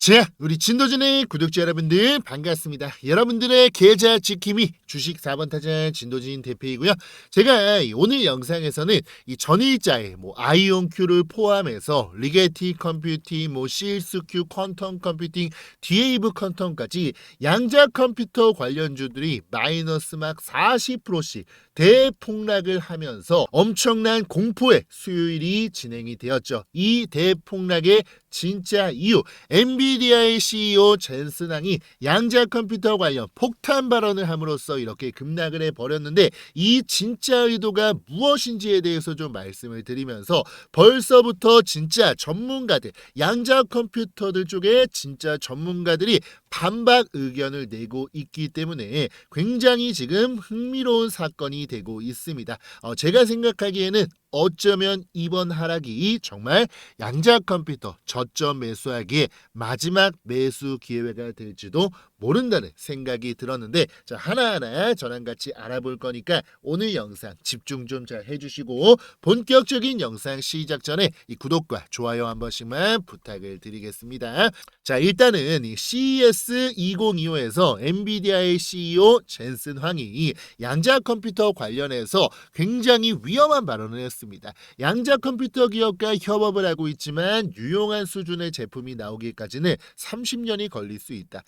자, 우리 진도진의 구독자 여러분들 반갑습니다. 여러분들의 계좌 지킴이 주식 4번 타자 진도진 대표이고요. 제가 이 오늘 영상에서는 이 전일자의 뭐 아이온큐를 포함해서 리게티 컴퓨팅, 뭐 실스큐 퀀텀 컴퓨팅, 디에이브 퀀텀까지 양자 컴퓨터 관련주들이 마이너스 막 40%씩 대폭락을 하면서 엄청난 공포의 수요일이 진행이 되었죠. 이 대폭락의 진짜 이유 엔비디아의 CEO 젠슨왕이 양자 컴퓨터 관련 폭탄 발언을 함으로써 이렇게 급락을 해버렸는데 이 진짜 의도가 무엇인지에 대해서 좀 말씀을 드리면서 벌써부터 진짜 전문가들 양자 컴퓨터들 쪽에 진짜 전문가들이 반박 의견을 내고 있기 때문에 굉장히 지금 흥미로운 사건이 되고 있습니다. 어, 제가 생각하기에는 어쩌면 이번 하락이 정말 양자 컴퓨터 저점 매수하기에 마지막 매수 기회가 될지도 모른다는 생각이 들었는데 자 하나하나 저랑 같이 알아볼 거니까 오늘 영상 집중 좀 잘 해주시고 본격적인 영상 시작 전에 이 구독과 좋아요 한 번씩만 부탁을 드리겠습니다. 자 일단은 이 CES 2025에서 엔비디아의 CEO 젠슨 황이 양자 컴퓨터 관련해서 굉장히 위험한 발언을 했습니다. 양자 컴퓨터 기업과 협업을 하고 있지만 유용한 수준의 제품이 나오기까지는 30년이 걸릴 수 있다.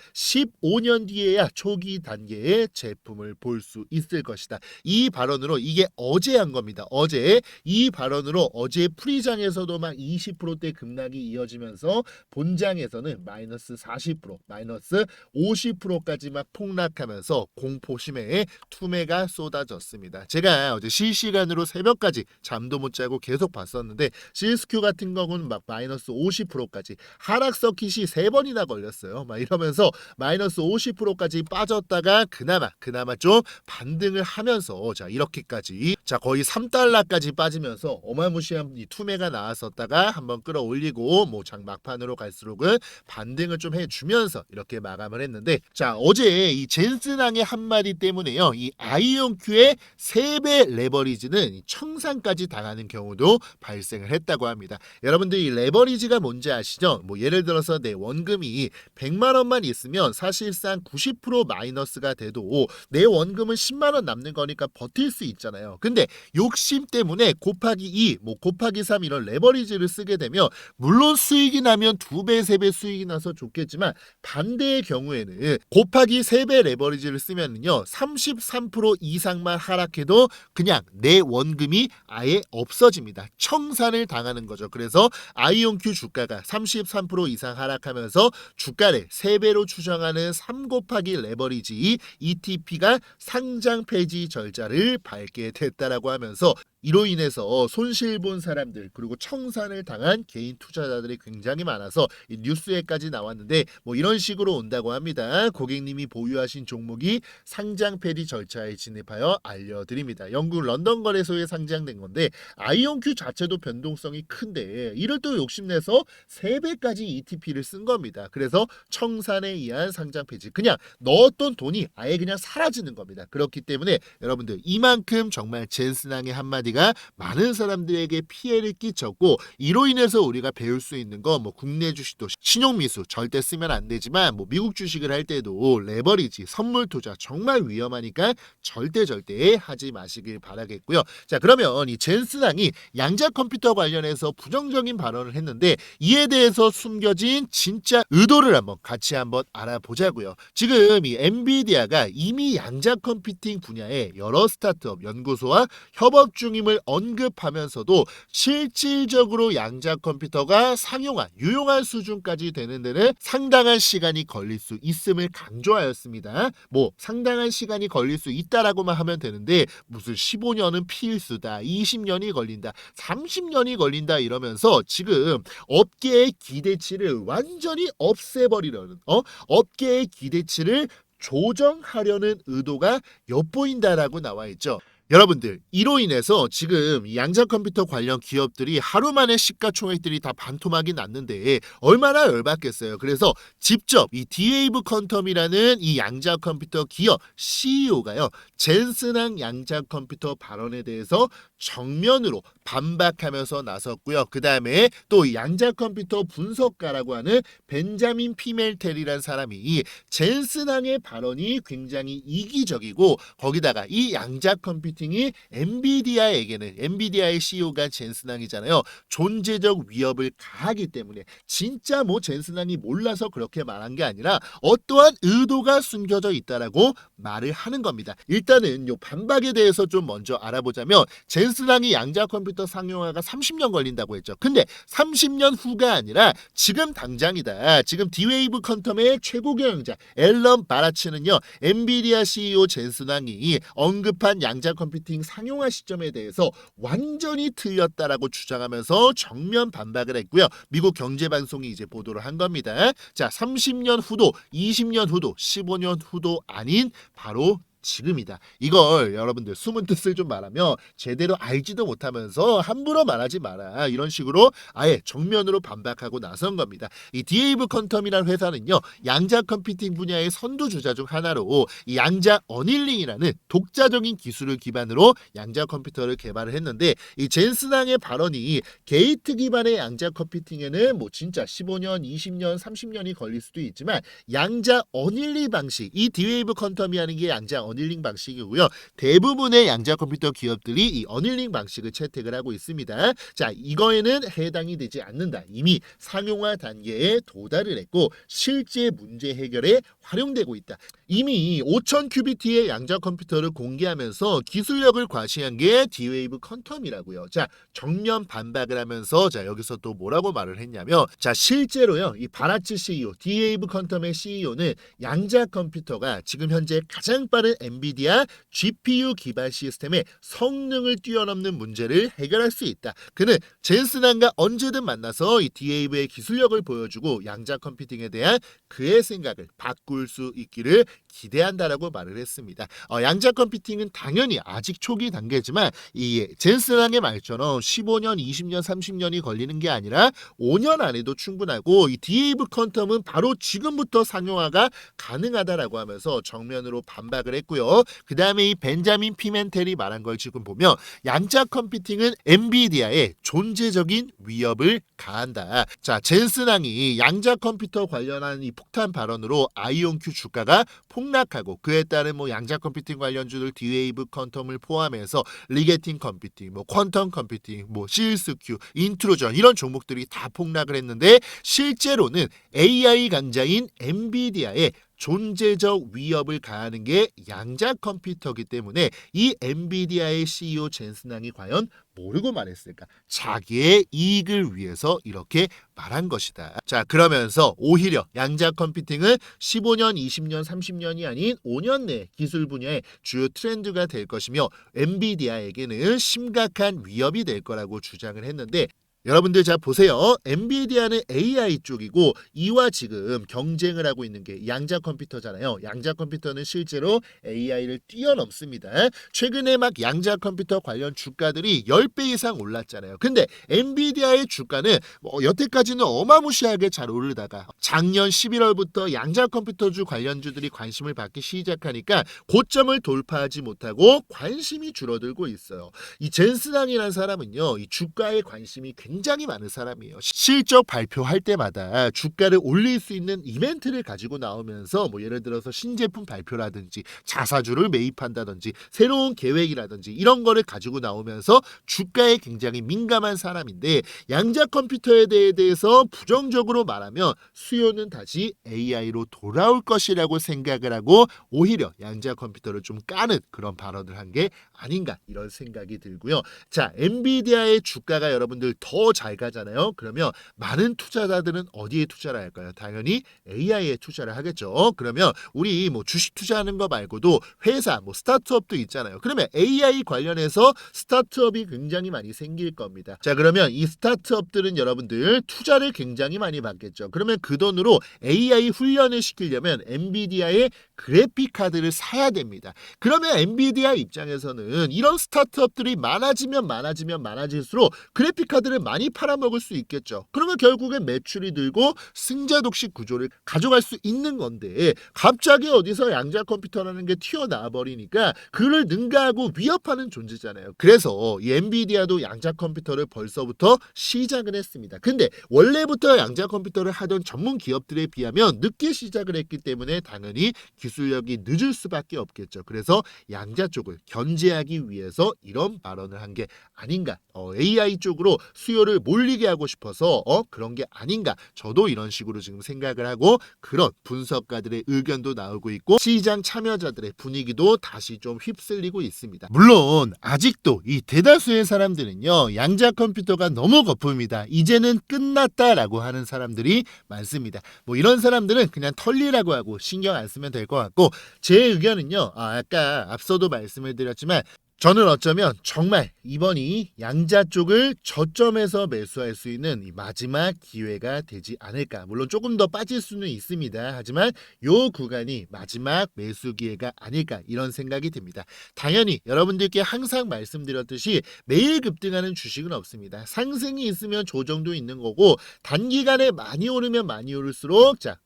15년 뒤에야 초기 단계의 제품을 볼 수 있을 것이다. 이 발언으로 이게 어제 한 겁니다. 어제 이 발언으로 어제 프리장에서도 막 20%대 급락이 이어지면서 본장에서는 마이너스 40% 마이너스 50%까지 막 폭락하면서 공포심에 투매가 쏟아졌습니다. 제가 어제 실시간으로 새벽까지 잠도 못 자고 계속 봤었는데 실스큐 같은 경우는 막 마이너스 50%까지 하락 서킷이 세 번이나 걸렸어요. 막 이러면서 마이너스 50%까지 빠졌다가 그나마 그나마 좀 반등을 하면서 자 이렇게까지 자 거의 3달러까지 빠지면서 어마무시한 이 투매가 나왔었다가 한번 끌어올리고 뭐 장 막판으로 갈수록은 반등을 좀 해주면서 이렇게 마감을 했는데 자 어제 이 젠슨왕의 한마디 때문에요 이 아이온큐의 3배 레버리지는 이 청산까지 당하는 경우도 발생을 했다고 합니다. 여러분들 이 레버리지가 뭔지 아시죠? 뭐 예를 들어서 내 원금이 100만 원만 있으면 사실 상 90% 마이너스가 돼도 내 원금은 10만 원 남는 거니까 버틸 수 있잖아요. 근데 욕심 때문에 곱하기 2, 뭐 곱하기 3 이런 레버리지를 쓰게 되면 물론 수익이 나면 2배, 3배 수익이 나서 좋겠지만 반대의 경우에는 곱하기 3배 레버리지를 쓰면은요. 33% 이상만 하락해도 그냥 내 원금이 아예 없어집니다. 청산을 당하는 거죠. 그래서 아이온큐 주가가 33% 이상 하락하면서 주가를 3배로 추정하는 3 곱하기 레버리지 ETP가 상장 폐지 절차를 밟게 됐다라고 하면서 이로 인해서 손실 본 사람들 그리고 청산을 당한 개인 투자자들이 굉장히 많아서 이 뉴스에까지 나왔는데 뭐 이런 식으로 온다고 합니다. 고객님이 보유하신 종목이 상장 폐지 절차에 진입하여 알려드립니다. 영국 런던 거래소에 상장된 건데 아이온큐 자체도 변동성이 큰데 이를 또 욕심내서 3배까지 ETP를 쓴 겁니다. 그래서 청산에 의한 상장 폐지 그냥 넣었던 돈이 아예 그냥 사라지는 겁니다. 그렇기 때문에 여러분들 이만큼 정말 젠슨왕의 한마디 가 많은 사람들에게 피해를 끼쳤고 이로 인해서 우리가 배울 수 있는 거 뭐 국내 주식도 신용미수 절대 쓰면 안 되지만 뭐 미국 주식을 할 때도 레버리지 선물 투자 정말 위험하니까 절대 절대 하지 마시길 바라겠고요. 자 그러면 이 젠슨왕이 양자 컴퓨터 관련해서 부정적인 발언을 했는데 이에 대해서 숨겨진 진짜 의도를 한번 같이 한번 알아보자고요. 지금 이 엔비디아가 이미 양자 컴퓨팅 분야에 여러 스타트업 연구소와 협업 중 임을 언급하면서도 실질적으로 양자 컴퓨터가 상용화, 유용한 수준까지 되는 데는 상당한 시간이 걸릴 수 있음을 강조하였습니다. 뭐 상당한 시간이 걸릴 수 있다라고만 하면 되는데 무슨 15년은 필수다, 20년이 걸린다, 30년이 걸린다 이러면서 지금 업계의 기대치를 완전히 없애버리려는 어 업계의 기대치를 조정하려는 의도가 엿보인다라고 나와 있죠. 여러분들 이로 인해서 지금 이 양자 컴퓨터 관련 기업들이 하루 만에 시가총액들이 다 반토막이 났는데 얼마나 열받겠어요. 그래서 직접 이 디웨이브 퀀텀이라는 이 양자 컴퓨터 기업 CEO가요. 젠슨항 양자 컴퓨터 발언에 대해서 정면으로 반박하면서 나섰고요. 그 다음에 또 양자 컴퓨터 분석가라고 하는 벤자민 피멜텔이라는 사람이 이 젠슨항의 발언이 굉장히 이기적이고 거기다가 이 양자 컴퓨 팅이 엔비디아에게는 엔비디아의 CEO가 젠슨항이잖아요. 존재적 위협을 가하기 때문에 진짜 뭐 젠슨항이 몰라서 그렇게 말한 게 아니라 어떠한 의도가 숨겨져 있다라고 말을 하는 겁니다. 일단은 요 반박에 대해서 좀 먼저 알아보자면 젠슨항이 양자 컴퓨터 상용화가 30년 걸린다고 했죠. 근데 30년 후가 아니라 지금 당장이다. 지금 디웨이브 퀀텀의 최고 경영자 앨런 바라츠는요. 엔비디아 CEO 젠슨항이 언급한 양자 컴퓨팅 상용화 시점에 대해서 완전히 틀렸다라고 주장하면서 정면 반박을 했고요. 미국 경제방송이 이제 보도를 한 겁니다. 자, 30년 후도, 20년 후도, 15년 후도 아닌 바로 지금이다. 이걸 여러분들 숨은 뜻을 좀 말하면 제대로 알지도 못하면서 함부로 말하지 마라. 이런 식으로 아예 정면으로 반박하고 나선 겁니다. 이 디에이브 퀀텀이라는 회사는요. 양자 컴퓨팅 분야의 선두주자 중 하나로 이 양자 어닐링이라는 독자적인 기술을 기반으로 양자 컴퓨터를 개발을 했는데 이 젠슨항의 발언이 게이트 기반의 양자 컴퓨팅에는 뭐 진짜 15년, 20년, 30년이 걸릴 수도 있지만 양자 어닐링 방식 이 디웨이브 퀀텀이 하는 게 양자 어닐링 방식이고요. 대부분의 양자 컴퓨터 기업들이 이 어닐링 방식을 채택을 하고 있습니다. 자, 이거에는 해당이 되지 않는다. 이미 상용화 단계에 도달을 했고 실제 문제 해결에 활용되고 있다. 이미 5000 큐비티의 양자 컴퓨터를 공개하면서 기술력을 과시한 게 디웨이브 퀀텀이라고요. 자, 정면 반박을 하면서 자, 여기서 또 뭐라고 말을 했냐면 자, 실제로요. 이 바라츠 CEO, 디웨이브 퀀텀의 CEO는 양자 컴퓨터가 지금 현재 가장 빠른 엔비디아 GPU 기반 시스템의 성능을 뛰어넘는 문제를 해결할 수 있다. 그는 젠슨함과 언제든 만나서 이 디웨이브의 기술력을 보여주고 양자 컴퓨팅에 대한 그의 생각을 바꿀 수 있기를 기대한다라고 말을 했습니다. 어, 양자 컴퓨팅은 당연히 아직 초기 단계지만 이 젠슨항의 말처럼 15년, 20년, 30년이 걸리는 게 아니라 5년 안에도 충분하고 이 디에이브 퀀텀은 바로 지금부터 상용화가 가능하다라고 하면서 정면으로 반박을 했고 요. 그 다음에 이 벤자민 피멘텔이 말한 걸 지금 보면 양자 컴퓨팅은 엔비디아의 존재적인 위협을 가한다. 자, 젠슨항이 양자 컴퓨터 관련한 이 폭탄 발언으로 아이온큐 주가가 폭락하고 그에 따른 뭐 양자 컴퓨팅 관련주들 디웨이브 퀀텀을 포함해서 리게팅 컴퓨팅, 뭐 퀀텀 컴퓨팅, 뭐 실스큐, 인트로전 이런 종목들이 다 폭락을 했는데 실제로는 AI 강자인 엔비디아의 존재적 위협을 가하는 게 양자 컴퓨터기 때문에 이 엔비디아의 CEO 젠슨항이 과연 모르고 말했을까? 자기의 이익을 위해서 이렇게 말한 것이다. 자, 그러면서 오히려 양자 컴퓨팅은 15년, 20년, 30년이 아닌 5년 내 기술 분야의 주요 트렌드가 될 것이며 엔비디아에게는 심각한 위협이 될 거라고 주장을 했는데 여러분들 자 보세요. 엔비디아는 AI 쪽이고 이와 지금 경쟁을 하고 있는 게 양자 컴퓨터잖아요. 양자 컴퓨터는 실제로 AI를 뛰어넘습니다. 최근에 막 양자 컴퓨터 관련 주가들이 10배 이상 올랐잖아요. 근데 엔비디아의 주가는 뭐 여태까지는 어마무시하게 잘 오르다가 작년 11월부터 양자 컴퓨터주 관련주들이 관심을 받기 시작하니까 고점을 돌파하지 못하고 관심이 줄어들고 있어요. 이 젠슨항이라는 사람은요. 이 주가에 관심이 굉장히 많은 사람이에요. 실적 발표할 때마다 주가를 올릴 수 있는 이벤트를 가지고 나오면서 뭐 예를 들어서 신제품 발표라든지 자사주를 매입한다든지 새로운 계획이라든지 이런 거를 가지고 나오면서 주가에 굉장히 민감한 사람인데 양자 컴퓨터에 대해서 부정적으로 말하면 수요는 다시 AI로 돌아올 것이라고 생각을 하고 오히려 양자 컴퓨터를 좀 까는 그런 발언을 한 게 아닌가 이런 생각이 들고요. 자, 엔비디아의 주가가 여러분들 더잘 가잖아요. 그러면 많은 투자자들은 어디에 투자를 할까요? 당연히 AI에 투자를 하겠죠. 그러면 우리 뭐 주식 투자하는 거 말고도 회사 뭐 스타트업도 있잖아요. 그러면 AI 관련해서 스타트업이 굉장히 많이 생길 겁니다. 자, 그러면 이 스타트업들은 여러분들 투자를 굉장히 많이 받겠죠. 그러면 그 돈으로 AI 훈련을 시키려면 엔비디아의 그래픽 카드를 사야 됩니다. 그러면 엔비디아 입장에서는 이런 스타트업들이 많아지면 많아지면 많아질수록 그래픽 카드를 많이 팔아먹을 수 있겠죠. 그러면 결국엔 매출이 늘고 승자 독식 구조를 가져갈 수 있는 건데 갑자기 어디서 양자 컴퓨터라는 게 튀어나와 버리니까 그를 능가하고 위협하는 존재잖아요. 그래서 이 엔비디아도 양자 컴퓨터를 벌써부터 시작을 했습니다. 근데 원래부터 양자 컴퓨터를 하던 전문 기업들에 비하면 늦게 시작을 했기 때문에 당연히 기술력이 늦을 수밖에 없겠죠. 그래서 양자 쪽을 견제하기 위해서 이런 발언을 한 게 아닌가. 어, AI 쪽으로 수요를 몰리게 하고 싶어서 어, 그런 게 아닌가. 저도 이런 식으로 지금 생각을 하고 그런 분석가들의 의견도 나오고 있고 시장 참여자들의 분위기도 다시 좀 휩쓸리고 있습니다. 물론 아직도 이 대다수의 사람들은요 양자 컴퓨터가 너무 거품이다. 이제는 끝났다라고 하는 사람들이 많습니다. 뭐 이런 사람들은 그냥 털리라고 하고 신경 안 쓰면 될 것 같고 제 의견은요. 아, 아까 앞서도 말씀을 드렸지만 저는 어쩌면 정말 이번이 양자 쪽을 저점에서 매수할 수 있는 이 마지막 기회가 되지 않을까. 물론 조금 더 빠질 수는 있습니다. 하지만 요 구간이 마지막 매수 기회가 아닐까 이런 생각이 듭니다. 당연히 여러분들께 항상 말씀드렸듯이 매일 급등하는 주식은 없습니다. 상승이 있으면 조정도 있는 거고 단기간에 많이 오르면 많이 오를수록 자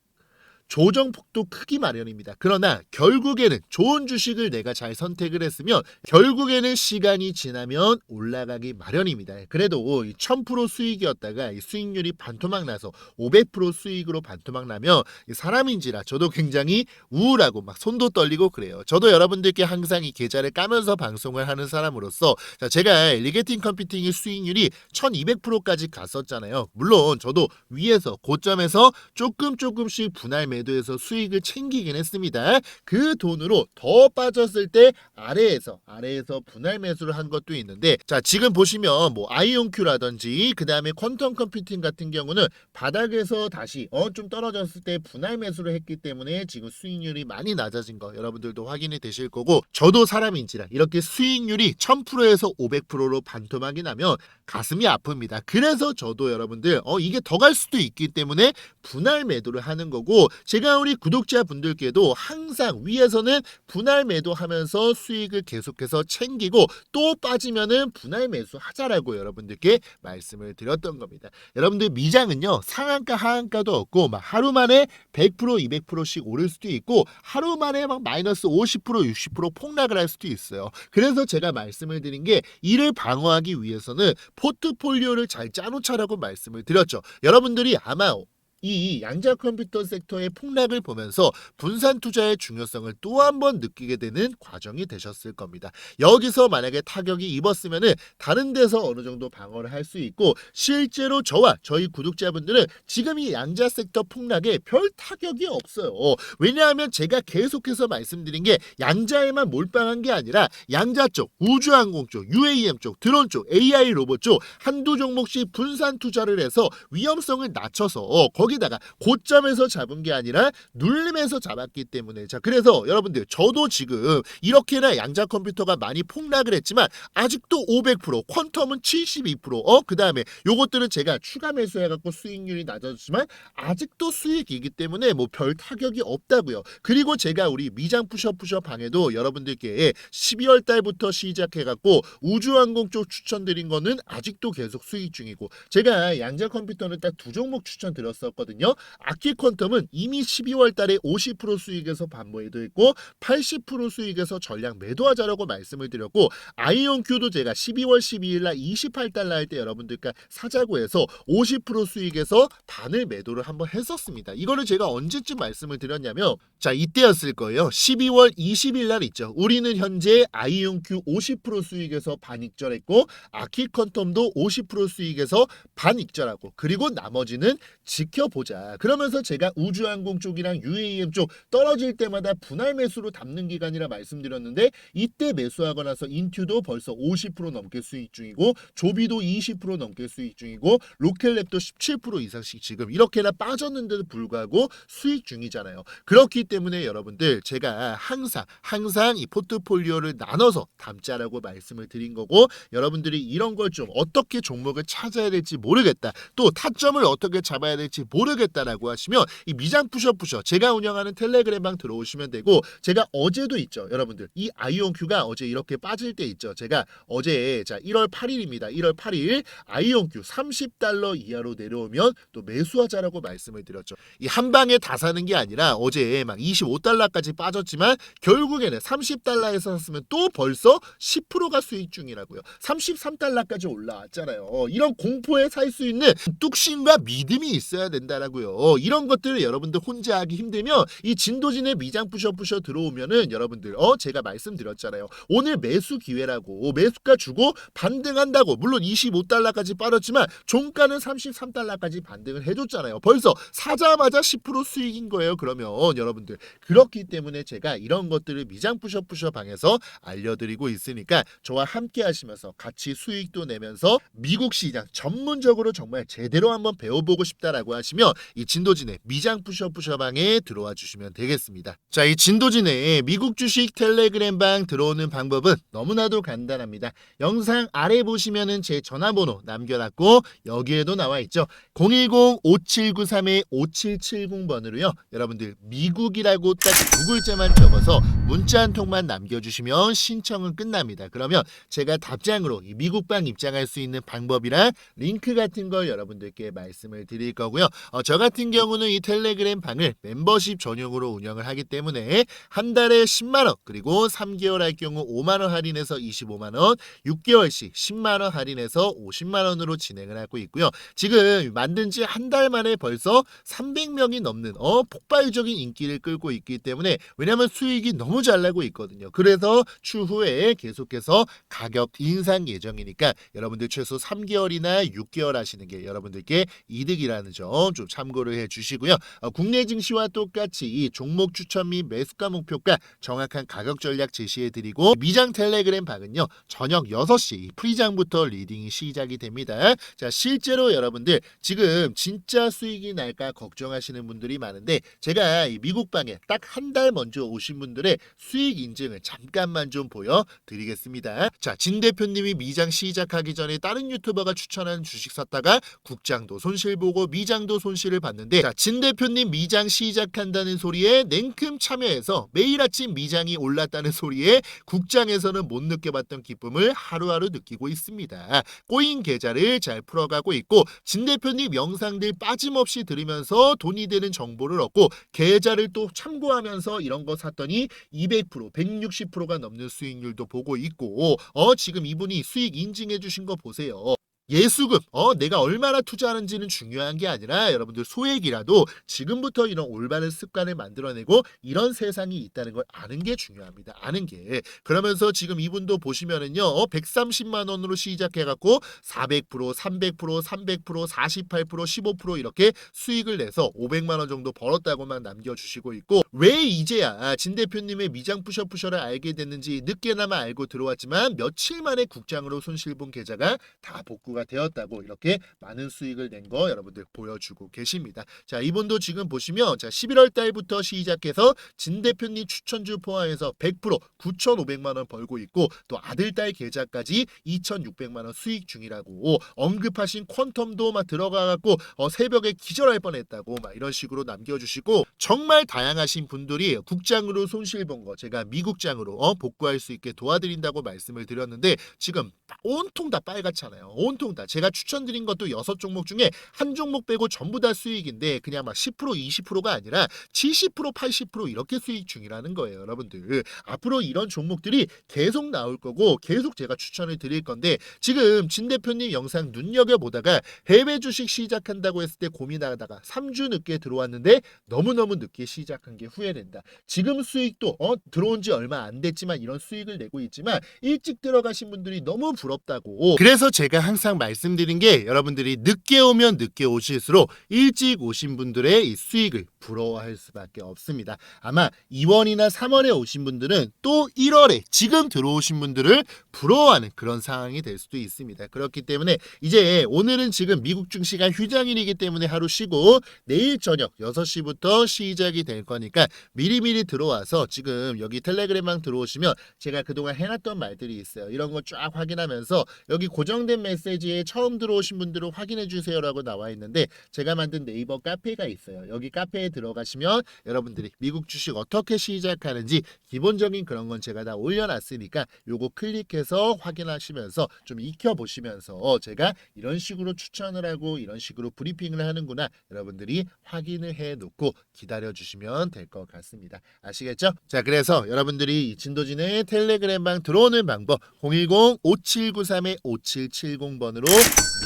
조정폭도 크기 마련입니다. 그러나 결국에는 좋은 주식을 내가 잘 선택을 했으면 결국에는 시간이 지나면 올라가기 마련입니다. 그래도 이1000% 수익이었다가 이 수익률이 반토막 나서 500% 수익으로 반토막 나면 이 사람인지라 저도 굉장히 우울하고 막 손도 떨리고 그래요. 저도 여러분들께 항상 이 계좌를 까면서 방송을 하는 사람으로서 자, 제가 리게팅 컴퓨팅의 수익률이 1200%까지 갔었잖아요. 물론 저도 위에서 고점에서 조금 조금씩 분할 매 도해서 수익을 챙기긴 했습니다. 그 돈으로 더 빠졌을 때 아래에서 아래에서 분할 매수를 한 것도 있는데 자 지금 보시면 뭐 아이온큐라든지 그 다음에 퀀텀 컴퓨팅 같은 경우는 바닥에서 다시 어 좀 떨어졌을 때 분할 매수를 했기 때문에 지금 수익률이 많이 낮아진 거 여러분들도 확인이 되실 거고 저도 사람인지라 이렇게 수익률이 1000%에서 500%로 반토막이 나면 가슴이 아픕니다. 그래서 저도 여러분들 어 이게 더 갈 수도 있기 때문에 분할 매도를 하는 거고 제가 우리 구독자분들께도 항상 위에서는 분할 매도하면서 수익을 계속해서 챙기고 또 빠지면은 분할 매수 하자라고 여러분들께 말씀을 드렸던 겁니다. 여러분들 미장은요 상한가 하한가도 없고 막 하루 만에 100% 200%씩 오를 수도 있고 하루 만에 막 마이너스 50% 60% 폭락을 할 수도 있어요. 그래서 제가 말씀을 드린 게 이를 방어하기 위해서는 포트폴리오를 잘 짜놓자라고 말씀을 드렸죠. 여러분들이 아마 이 양자 컴퓨터 섹터의 폭락을 보면서 분산 투자의 중요성을 또 한 번 느끼게 되는 과정이 되셨을 겁니다. 여기서 만약에 타격이 입었으면은 다른 데서 어느 정도 방어를 할 수 있고 실제로 저와 저희 구독자분들은 지금 이 양자 섹터 폭락에 별 타격이 없어요. 왜냐하면 제가 계속해서 말씀드린 게 양자에만 몰빵한 게 아니라 양자 쪽, 우주항공 쪽, UAM 쪽, 드론 쪽, AI 로봇 쪽 한두 종목씩 분산 투자를 해서 위험성을 낮춰서 거 기다가 고점에서 잡은 게 아니라 눌림에서 잡았기 때문에 자 그래서 여러분들 저도 지금 이렇게나 양자 컴퓨터가 많이 폭락을 했지만 아직도 500% 퀀텀은 72%어 그다음에 요것들은 제가 추가 매수해 갖고 수익률이 낮아졌지만 아직도 수익이기 때문에 뭐 별 타격이 없다고요. 그리고 제가 우리 미장 푸셔푸셔 방에도 여러분들께 12월 달부터 시작해 갖고 우주항공 쪽 추천드린 거는 아직도 계속 수익 중이고 제가 양자 컴퓨터는 딱 두 종목 추천드렸었 거든요. 아키 퀀텀은 이미 12월 달에 50% 수익에서 반모에도 있고 80% 수익에서 전량 매도하자라고 말씀을 드렸고 아이온큐도 제가 12월 12일 날 28달러 할 때 여러분들과 사자고 해서 50% 수익에서 반을 매도를 한번 했었습니다. 이거를 제가 언제쯤 말씀을 드렸냐면 자 이때였을 거예요. 12월 20일 날 있죠. 우리는 현재 아이온큐 50% 수익에서 반익절했고 아키 퀀텀도 50% 수익에서 반익절하고 그리고 나머지는 지켜 보자. 그러면서 제가 우주항공 쪽이랑 UAM 쪽 떨어질 때마다 분할 매수로 담는 기간이라 말씀드렸는데 이때 매수하고 나서 인투도 벌써 50% 넘게 수익 중이고 조비도 20% 넘게 수익 중이고 로켓랩도 17% 이상씩 지금 이렇게나 빠졌는데도 불구하고 수익 중이잖아요. 그렇기 때문에 여러분들 제가 항상 항상 이 포트폴리오를 나눠서 담자라고 말씀을 드린 거고 여러분들이 이런 걸 좀 어떻게 종목을 찾아야 될지 모르겠다. 또 타점을 어떻게 잡아야 될지 모르겠다라고 하시면 이 미장 푸셔푸셔 제가 운영하는 텔레그램방 들어오시면 되고 제가 어제도 있죠 여러분들. 이 아이온큐가 어제 이렇게 빠질 때 있죠. 제가 어제 자 1월 8일입니다. 1월 8일 아이온큐 30달러 이하로 내려오면 또 매수하자라고 말씀을 드렸죠. 이 한 방에 다 사는 게 아니라 어제 막 25달러까지 빠졌지만 결국에는 30달러에서 샀으면 또 벌써 10%가 수익 중이라고요. 33달러까지 올라왔잖아요. 이런 공포에 살 수 있는 뚝심과 믿음이 있어야 된다 라고요. 이런 것들을 여러분들 혼자 하기 힘들면 이 진도진의 미장 부셔부셔 들어오면은 여러분들 어 제가 말씀드렸잖아요. 오늘 매수 기회라고 매수가 주고 반등한다고 물론 25달러까지 빠졌지만 종가는 33달러까지 반등을 해줬잖아요. 벌써 사자마자 10% 수익인 거예요 그러면 여러분들. 그렇기 때문에 제가 이런 것들을 미장 부셔부셔 방에서 알려드리고 있으니까 저와 함께 하시면서 같이 수익도 내면서 미국 시장 전문적으로 정말 제대로 한번 배워보고 싶다라고 하시면 이 진도진의 미장 부셔부셔 방에 들어와 주시면 되겠습니다. 자, 이 진도진의 미국 주식 텔레그램 방 들어오는 방법은 너무나도 간단합니다. 영상 아래 보시면은 제 전화번호 남겨놨고 여기에도 나와 있죠. 010-5793-5770번으로요. 여러분들 미국이라고 딱 두 글자만 적어서 문자 한 통만 남겨주시면 신청은 끝납니다. 그러면 제가 답장으로 이 미국방 입장할 수 있는 방법이랑 링크 같은 걸 여러분들께 말씀을 드릴 거고요. 어, 저 같은 경우는 이 텔레그램 방을 멤버십 전용으로 운영을 하기 때문에 한 달에 10만 원 그리고 3개월 할 경우 5만 원 할인해서 25만 원, 6개월씩 10만 원 할인해서 50만 원으로 진행을 하고 있고요. 지금 만든 지 한 달 만에 벌써 300명이 넘는 어 폭발적인 인기를 끌고 있기 때문에 왜냐하면 수익이 너무 잘 나고 있거든요. 그래서 추후에 계속해서 가격 인상 예정이니까 여러분들 최소 3개월이나 6개월 하시는 게 여러분들께 이득이라는 점좀 참고를 해 주시고요. 어, 국내 증시와 똑같이 이 종목 추천 및 매수가 목표가 정확한 가격 전략 제시해 드리고 미장 텔레그램 방은요. 저녁 6시 프리장부터 리딩이 시작이 됩니다. 자, 실제로 여러분들 지금 진짜 수익이 날까 걱정하시는 분들이 많은데 제가 이 미국 방에 딱 한 달 먼저 오신 분들의 수익 인증을 잠깐만 좀 보여 드리겠습니다. 자, 진 대표님이 미장 시작하기 전에 다른 유튜버가 추천한 주식 샀다가 국장도 손실 보고 미장도 손실을 봤는데 자, 진 대표님 미장 시작한다는 소리에 냉큼 참여해서 매일 아침 미장이 올랐다는 소리에 국장에서는 못 느껴봤던 기쁨을 하루하루 느끼고 있습니다. 꼬인 계좌를 잘 풀어가고 있고 진 대표님 영상들 빠짐없이 들으면서 돈이 되는 정보를 얻고 계좌를 또 참고하면서 이런 거 샀더니 200% 160%가 넘는 수익률도 보고 있고 어 지금 이분이 수익 인증해 주신 거 보세요. 예수금, 어, 내가 얼마나 투자하는지는 중요한 게 아니라 여러분들 소액이라도 지금부터 이런 올바른 습관을 만들어내고 이런 세상이 있다는 걸 아는 게 중요합니다. 아는 게. 그러면서 지금 이분도 보시면은요, 어, 130만 원으로 시작해갖고 400%, 300%, 300%, 48%, 15% 이렇게 수익을 내서 500만 원 정도 벌었다고만 남겨주시고 있고 왜 이제야 진 대표님의 미장 푸셔푸셔를 알게 됐는지 늦게나마 알고 들어왔지만 며칠 만에 국장으로 손실 본 계좌가 다 복구 가 되었다고 이렇게 많은 수익을 낸 거 여러분들 보여주고 계십니다. 자 이분도 지금 보시면 자 11월 달부터 시작해서 진 대표님 추천주 포함해서 100% 9,500만 원 벌고 있고 또 아들 딸 계좌까지 2,600만 원 수익 중이라고 언급하신 퀀텀도 막 들어가 갖고 어, 새벽에 기절할 뻔했다고 막 이런 식으로 남겨주시고 정말 다양하신 분들이 국장으로 손실 본 거 제가 미국장으로 어, 복구할 수 있게 도와드린다고 말씀을 드렸는데 지금 온통 다 빨갛잖아요. 온통 다 제가 추천드린 것도 여섯 종목 중에 한 종목 빼고 전부 다 수익인데 그냥 막 10% 20%가 아니라 70% 80% 이렇게 수익 중이라는 거예요, 여러분들. 앞으로 이런 종목들이 계속 나올 거고 계속 제가 추천을 드릴 건데 지금 진 대표님 영상 눈여겨 보다가 해외 주식 시작한다고 했을 때 고민하다가 3주 늦게 들어왔는데 너무너무 늦게 시작한 게 후회된다. 지금 수익도 어 들어온 지 얼마 안 됐지만 이런 수익을 내고 있지만 일찍 들어가신 분들이 너무 부럽다고. 그래서 제가 항상 말씀드린 게 여러분들이 늦게 오면 늦게 오실수록 일찍 오신 분들의 이 수익을 부러워할 수밖에 없습니다. 아마 2월이나 3월에 오신 분들은 또 1월에 지금 들어오신 분들을 부러워하는 그런 상황이 될 수도 있습니다. 그렇기 때문에 이제 오늘은 지금 미국 증시가 휴장일이기 때문에 하루 쉬고 내일 저녁 6시부터 시작이 될 거니까 미리미리 들어와서 지금 여기 텔레그램방 들어오시면 제가 그동안 해놨던 말들이 있어요. 이런 거 쫙 확인하면서 여기 고정된 메시지 홈페이지에 처음 들어오신 분들은 확인해 주세요라고 나와 있는데 제가 만든 네이버 카페가 있어요. 여기 카페에 들어가시면 여러분들이 미국 주식 어떻게 시작하는지 기본적인 그런 건 제가 다 올려놨으니까 요거 클릭해서 확인하시면서 좀 익혀보시면서 제가 이런 식으로 추천을 하고 이런 식으로 브리핑을 하는구나 여러분들이 확인을 해 놓고 기다려 주시면 될 것 같습니다. 아시겠죠? 자, 그래서 여러분들이 이 진도진의 텔레그램방 들어오는 방법 010-5793-5770번으 로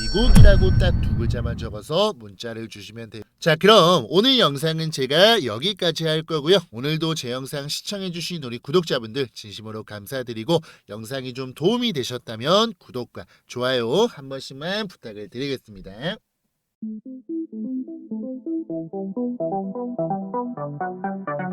미국이라고 딱 두 글자만 적어서 문자를 주시면 돼요. 자, 그럼 오늘 영상은 제가 여기까지 할 거고요. 오늘도 제 영상 시청해 주신 우리 구독자분들 진심으로 감사드리고 영상이 좀 도움이 되셨다면 구독과 좋아요 한 번씩만 부탁을 드리겠습니다. You.